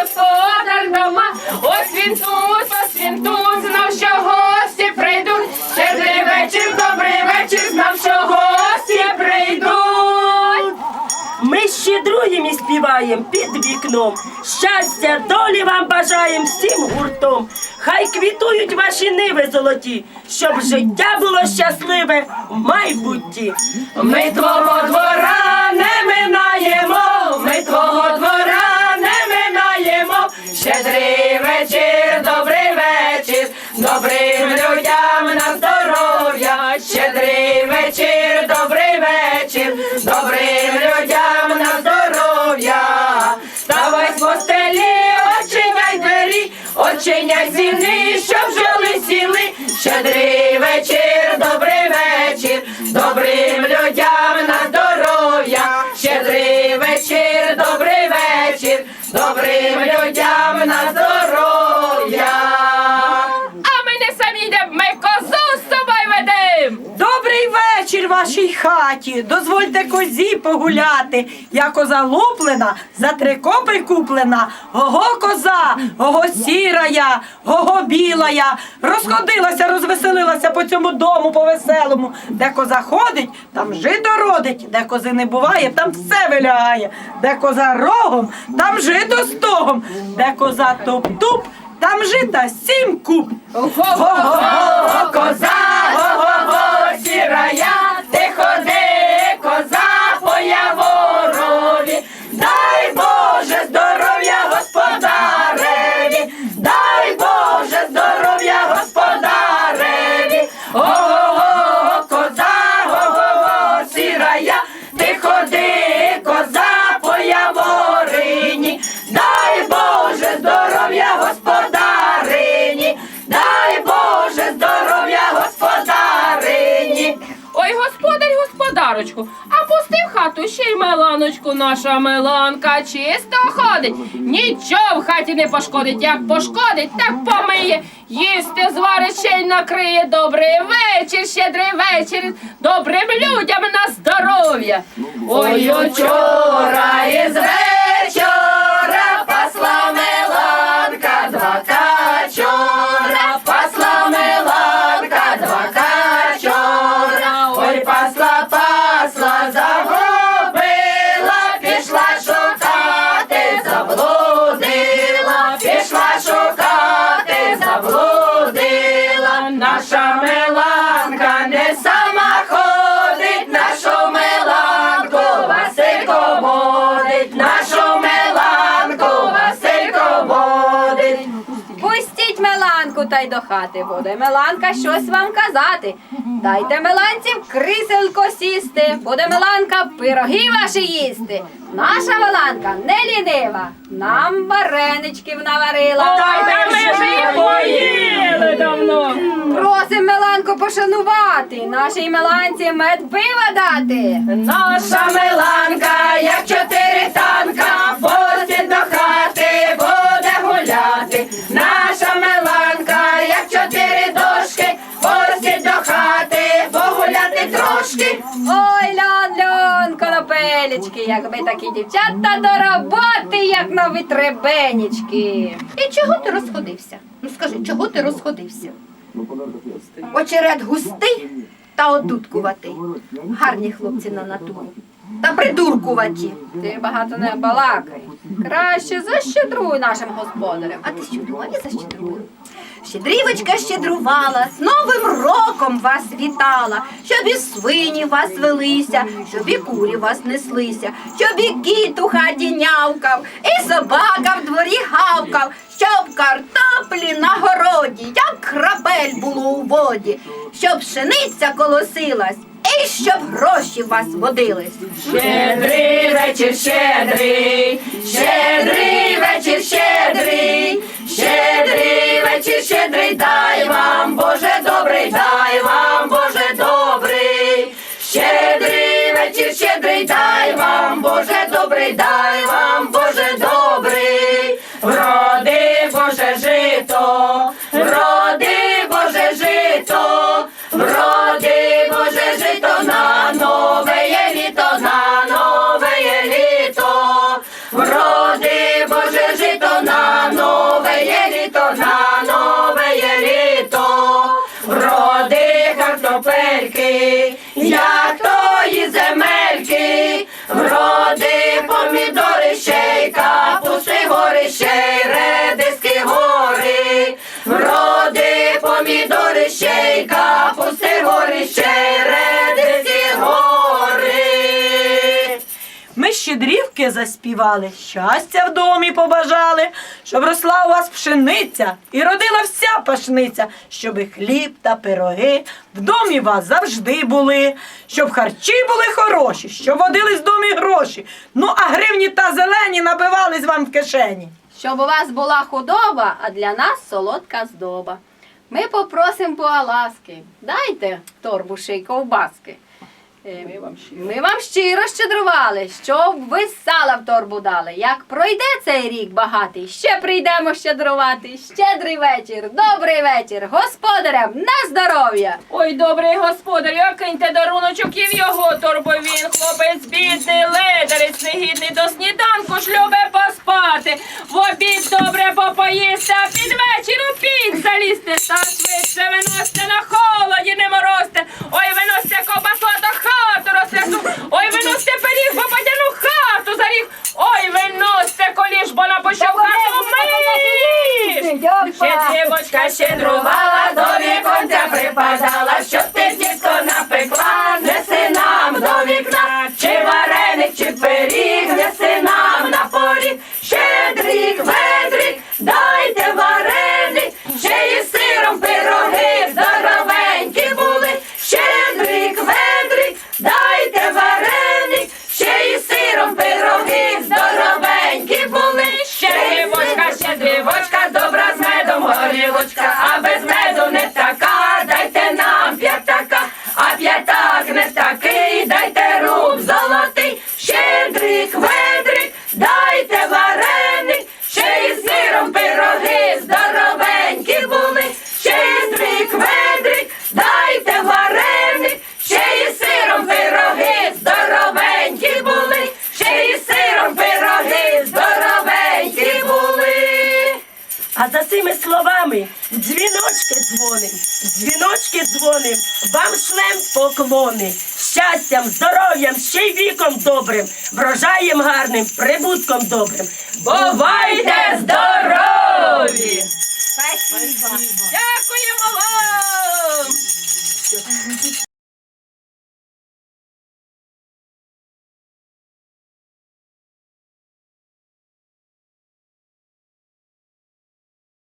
господар дома. Ось він тут, ось він тут, знав, що гості прийдуть. Щедрий вечір, добрий вечір, знав, що гості прийдуть. Ми щедруєм і співаєм під вікном. Щастя, долі вам бажаєм всім гуртом. Хай квітують ваші ниви золоті, щоб життя було щасливе в майбутті. Ми твого двора не минаємо, ми твого вашій хаті. Дозвольте козі погуляти. Я коза луплена, за три копи куплена. Го-го коза, го-го сірая, го-го білая. Розходилася, розвеселилася по цьому дому по веселому. Де коза ходить, там жито родить. Де кози не буває, там все вилягає. Де коза рогом, там жито стогом. Де коза топ-туп, там жита сім куб. Го-го-го, коза, Ой, господар, господарочку, а пусти в хату ще й Меланочку, наша Меланка чисто ходить. Нічого в хаті не пошкодить, як пошкодить, так помиє. Їсти зварить ще й накриє. Добрий вечір, щедрий вечір, добрим людям на здоров'я. Ой, учора із вечора та й до хати буде. Меланка щось вам казати. Дайте Меланці в кріселко сісти, буде Меланка пироги ваші їсти. Наша Меланка не лінива, нам вареничків наварила. Та ми їх поїли давно. Просим Меланку пошанувати, нашій Меланці мед пива дати. Наша Миланка, як чотири конопелечки, якби такі дівчата до роботи, як нові требенічки. І чого ти розходився? Ну скажи, чого ти розходився? Очерет густий та одуткуватий. Гарні хлопці на натуру. Та придуркуваті. Ти багато не балакай. Краще защедруй нашим господарям. А ти що думав, я защедрую? Щедрівочка щедрувала, з Новим роком вас вітала, щоб і свині вас велися, щоб і курі вас неслися, щоб і кіт у хаті нявкав, і собака в дворі гавкав, щоб картоплі на городі, як крапель було у воді, щоб пшениця колосилась, і щоб гроші вас водились. Щедрий вечір, щедрий, щедрий на заспівали, щастя в домі побажали, щоб росла у вас пшениця і родила вся пашниця, щоби хліб та пироги в домі вас завжди були, щоб харчі були хороші, щоб водились в домі гроші. Ну а гривні та зелені набивались вам в кишені. Щоб у вас була худоба, а для нас солодка здоба. Ми попросимо по ласки. Дайте торбу ще й ковбаски. Е, Ми вам щиро щедрували, щоб ви сала в торбу дали. Як пройде цей рік багатий, ще прийдемо щедрувати. Щедрий вечір, добрий вечір, господарям на здоров'я! Ой, добрий господар, якиньте даруночок і в його торбу він. Хлопець бідний, ледарець негідний, до сніданку ж любе поспати. В обід добре попоїсти, а під вечір у піч залізти. Та швидше виносьте на холоді, не морозьте. Ой, виносьте ковбасу, миш. Щедрівочка щедрувала, до віконця припадала, щоб А за цими словами дзвіночки дзвоним, дзвіночки дзвоним, вам шлем поклони, щастям, здоров'ям, ще й віком добрим, врожаєм гарним, прибутком добрим. Бувайте здорові!